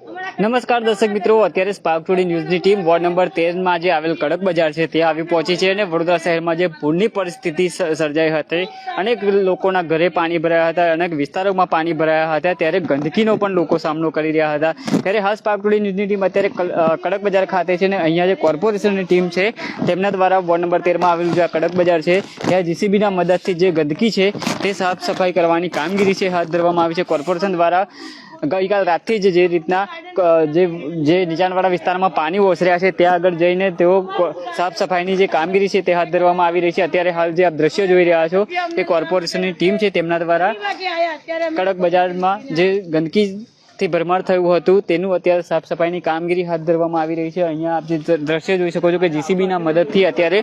નમસ્કાર દર્શક મિત્રો, અત્યારે સ્પાર્ક ટુડી ન્યૂઝની ટીમ વોર્ડ નંબર તેરમાં જે આવેલ કડક બજાર છે ત્યાં આવી પહોંચી છે અને વડોદરા શહેરમાં જે પૂરની પરિસ્થિતિ સર્જાઈ હતી. અનેક લોકોના ઘરે પાણી ભરાયા હતા, અનેક વિસ્તારોમાં પાણી ભરાયા હતા, ત્યારે ગંદકીનો પણ લોકો સામનો કરી રહ્યા હતા. ત્યારે હાલ સ્પાર્ક ટુડી ન્યૂઝની ટીમ અત્યારે કડક બજાર ખાતે છે અને અહીંયા જે કોર્પોરેશનની ટીમ છે, તેમના દ્વારા વોર્ડ નંબર તેરમાં આવેલું જે આ કડક બજાર છે, ત્યાં જીસીબીના મદદથી જે ગંદકી છે, તે સાફ સફાઈ કરવાની કામગીરી છે, હાથ ધરવામાં આવી છે. કોર્પોરેશન દ્વારા ગઈકાલ રાતથી જ જે રીતના જે જે નીચાણવાળા વિસ્તારમાં પાણી ઓસર્યા છે, ત્યાં આગળ જઈને તેઓ સાફ સફાઈની જે કામગીરી છે તે હાથ ધરવામાં આવી રહી છે. અત્યારે હાલ જે આપ દ્રશ્યો જોઈ રહ્યા છો તે કોર્પોરેશનની ટીમ છે તેમના દ્વારા કડક બજારમાં જે ગંદકીથી ભરમાર થયું હતું, તેનું અત્યારે સાફ સફાઈની કામગીરી હાથ ધરવામાં આવી રહી છે. અહીંયા આપ જે દ્રશ્ય જોઈ શકો છો કે જીસીબીના મદદથી અત્યારે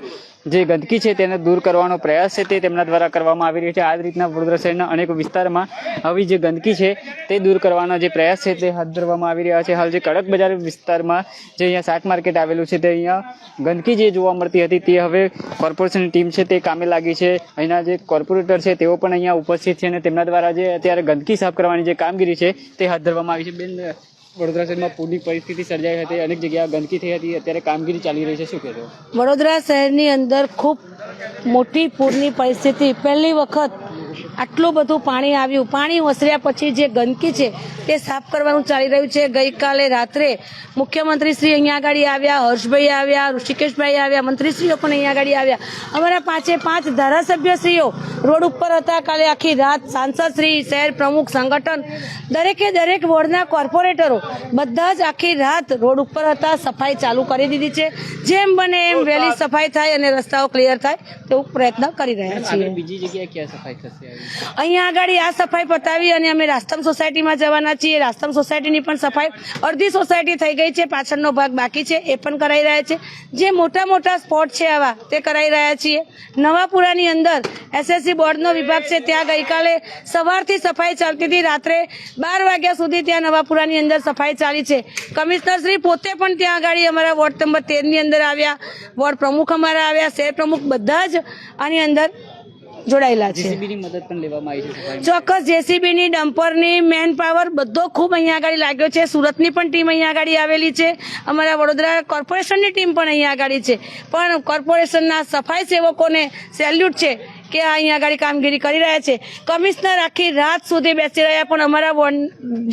જે ગંદકી છે તેને દૂર કરવાનો પ્રયાસ છે તે તેમના દ્વારા કરવામાં આવી રહ્યો છે. આ રીતના વડોદરા શહેરના અનેક વિસ્તારમાં આવી જે ગંદકી છે તે દૂર કરવાનો જે પ્રયાસ છે તે હાથ ધરવામાં આવી રહ્યા છે. હાલ જે કડક બજાર વિસ્તારમાં જે અહીંયા શાક માર્કેટ આવેલું છે તે અહીંયા ગંદકી જે જોવા મળતી હતી તે હવે કોર્પોરેશનની ટીમ છે તે કામે લાગી છે. અહીંના જે કોર્પોરેટર છે તેઓ પણ અહીંયા ઉપસ્થિત છે અને તેમના દ્વારા જે અત્યારે ગંદકી સાફ કરવાની જે કામગીરી છે તે હાથ ધરવામાં આવી છે. બેન વડોદરા શહેરમાં પૂરની પરિસ્થિતિ સર્જાઈ હતી, અનેક જગ્યાએ ગંદકી થઈ હતી. અત્યારે કામગીરી ચાલી રહી છે, શું કહેશો? વડોદરા શહેરની અંદર ખૂબ મોટી પૂરની પરિસ્થિતિ. પહેલી વખત આટલું બધું પાણી આવ્યું. પાણી ઓસર્યા પછી જે ગંદકી છે તે સાફ કરવાનું ચાલી રહ્યું છે. ગઈકાલે રાત્રે મુખ્યમંત્રી શ્રી અહીંયા આગળ આવ્યા હર્ષભાઈ આવ્યા ઋષિકેશભાઈ આવ્યા મંત્રીશ્રીઓ પણ અહીંયા આગળ આવ્યા. અમારા પાંચે પાંચ ધારાસભ્યશ્રીઓ રોડ ઉપર હતા. કાલે આખી રાત સાંસદશ્રી શહેર પ્રમુખ સંગઠન દરેકે દરેક વોર્ડના કોર્પોરેટરો બધા જ આખી રાત રોડ ઉપર હતા. સફાઈ ચાલુ કરી દીધી છે. જેમ બને એમ વહેલી સફાઈ થાય અને રસ્તાઓ ક્લિયર થાય તેવું પ્રયત્ન કરી રહ્યા છીએ. બીજી જગ્યાએ ક્યાં સફાઈ થશે? અહીંયા આગળ આ સફાઈ પતાવી અને અમે રાસ્તમ સોસાયટીમાં જવાના છીએ. રાસ્તમ સોસાયટીની પણ સફાઈ અડધી સોસાયટી થઈ ગઈ છે. પાછળનો ભાગ બાકી છે. એ પણ કરાઈ રહ્યા છે. જે મોટા મોટા સ્પોટ છે આવા, તે કરાઈ રહ્યા છીએ. નવાપુરાની અંદર એસએસસી બોર્ડનો વિભાગ છે. ત્યાં ગઈકાલે સવારથી સફાઈ ચાલતી હતી. રાત્રે બાર વાગ્યા સુધી ત્યાં નવાપુરાની અંદર સફાઈ ચાલી છે. કમિશનર શ્રી પોતે પણ ત્યાં આગળ અમારા વોર્ડ નંબર તેરની અંદર આવ્યા. વોર્ડ પ્રમુખ અમારા આવ્યા. શહેર પ્રમુખ બધા જ આની અંદર જોડાયેલા છે. ચોક્કસ જેસીબીની ડમ્પરની મેન પાવર બધો ખૂબ અહીંયા આગળ લાગ્યો છે. સુરતની પણ ટીમ અહીંયા આગળ આવેલી છે. અમારા વડોદરા કોર્પોરેશનની ટીમ પણ અહીંયા આગળ છે. પણ કોર્પોરેશનના સફાઈ સેવકોને સેલ્યુટ છે. કે આ અહીંયા આગળ કામગીરી કરી રહ્યા છે. કમિશનર આખી રાત સુધી બેસી રહ્યા પણ અમારા વોર્ડ,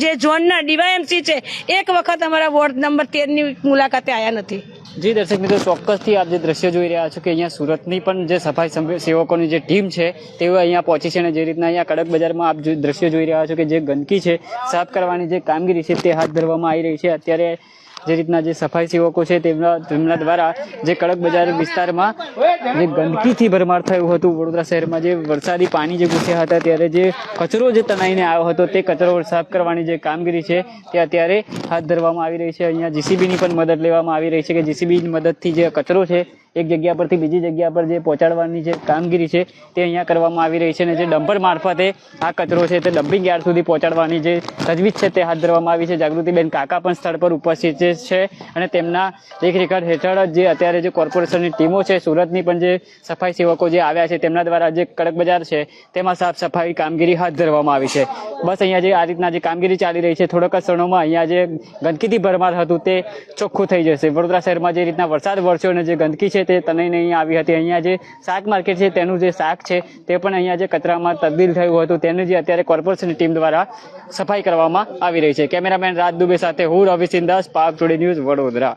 જે ઝોનના ડીવાયએમસી છે, એક વખત અમારા વોર્ડ નંબર તેરની મુલાકાતે આવ્યા નથી. જી, દર્શક મિત્રો, ચોક્કસથી આપ જે દ્રશ્ય જોઈ રહ્યા છો કે અહીંયા સુરતની પણ જે સફાઈ સેવકોની જે ટીમ છે, તેઓ અહીંયા પહોંચી છે અને જે રીતના અહીંયા કડક બજારમાં આપ દ્રશ્ય જોઈ રહ્યા છો કે જે ગંદકી છે, સાફ કરવાની જે કામગીરી છે તે હાથ ધરવામાં આવી રહી છે. અત્યારે જે રીતના જે સફાઈ સેવકો છે તેમના તેમના દ્વારા જે કડક બજાર વિસ્તારમાં જે ગંદકીથી ભરમાર થયું હતું, વડોદરા શહેરમાં જે વરસાદી પાણી જે ઘૂસ્યા હતા, ત્યારે જે કચરો જે તણાઈને આવ્યો હતો, તે કચરો સાફ કરવાની જે કામગીરી છે, તે અત્યારે હાથ ધરવામાં આવી રહી છે. અહીંયા જીસીબીની પણ મદદ લેવામાં આવી રહી છે કે જીસીબીની મદદથી જે કચરો છે એક જગ્યા પરથી બીજી જગ્યા પર જે પહોંચાડવાની જે કામગીરી છે તે અહીંયા કરવામાં આવી રહી છે અને જે ડમ્પર મારફતે આ કચરો છે તે ડમ્પિંગ યાર્ડ સુધી પહોંચાડવાની જે તજવીજ છે તે હાથ ધરવામાં આવી છે. જાગૃતિબેન કાકા પણ સ્થળ પર ઉપસ્થિત છે- અને તેમના દેખરેખ હેઠળ જે અત્યારે જે કોર્પોરેશનની ટીમો છે, સુરતની પણ જે સફાઈ સેવકો જે આવ્યા છે તેમના દ્વારા જે કડક બજાર છે તેમાં સાફ સફાઈ કામગીરી હાથ ધરવામાં આવી છે. બસ અહીંયા જે આ રીતના જે કામગીરી ચાલી રહી છે થોડાક ક્ષણોમાં અહીંયા જે ગંદકીથી ભરમાર હતું તે ચોખ્ખું થઈ જશે. વડોદરા શહેરમાં જે રીતના વરસાદ વરસ્યો અને જે ગંદકી છે તે તણાઈને અહીંયા આવી હતી. અહીંયા જે શાક માર્કેટ છે તેનું જે શાક છે તે પણ અહીંયા જે કચરામાં તબદીલ થયું હતું, તેનું જે અત્યારે કોર્પોરેશનની ટીમ દ્વારા સફાઈ કરવામાં આવી રહી છે. કેમેરામેન રાજ દુબે સાથે હું રવિ સિંદાસ પાક ટુડે ન્યૂઝ વડોદરા.